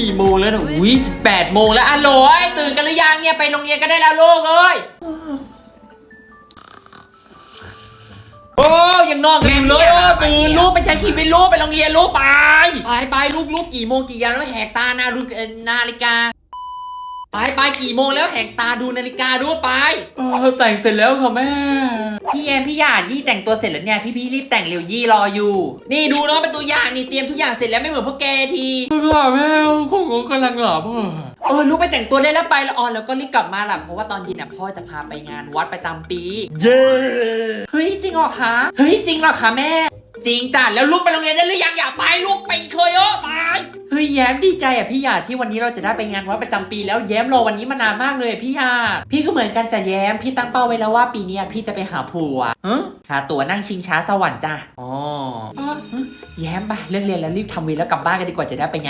กี่โมงแล้วนะอุ้ยแปดโมงแล้วอะโหลยตื่นกันหรือยังเนี่ยไปโรงเรียนก็ได้แล้วลูกเอ้ยโอ้ยังนอนกันอยู่เลยโอ้ตื่นลูกไปใช้ชีวิตลูกไปโรงเรียนลูกไปไปไปลูกลูกกี่โมงกี่ยามแล้วแหกตาหน้าดูเอ่อนาฬิกา ไปไปกี่โมงแล้วแหกตาดูนาฬิกาดูไปแต่งเสร็จแล้วค่ะแม่ พี่แยมพี่หยาดยี่แต่งตัวเสร็จแล้วเนี่ยพี่พี่รีบแต่งเร็วยี่รออยู่ นี่ดูน้องเป็นตัวอย่างนี่เตรียมทุกอย่างเสร็จแล้วไม่เหมือนพวกแกทีค่ะแม่คงกำลังหลับเออลูกไปแต่งตัวได้แล้วไปละออนแล้วก็รีบกลับมาล่ะเพราะว่าตอนเย็นน่ะพ่อจะพาไปงานวัดประจำปี เย้เฮ้ยจริงเหรอคะเฮ้ยจริงเหรอคะแม่ จริงจ้ะแล้วลูกไปโรงเรียนได้หรือยังอย่าไปลูก เฮ้ยแย้มดีใจอะพี่หยาดที่วันนี้เราจะได้ไปงานวัดประจำปี แล้วแย้มรอวันนี้มานานมากเลยพี่หยาดพี่ก็เหมือนกันจะแย้มพี่ตั้งเป้าไว้แล้วว่าปีนี้พี่จะไปหาผัวฮะหาตั๋วนั่งชิงช้าสวรรค์จ้ะอ๋ออ๋อแย้มไปเลิกเรียนแล้วรีบทำวีแล้วกลับบ้านกันดีกว่าจะได้ไปงาน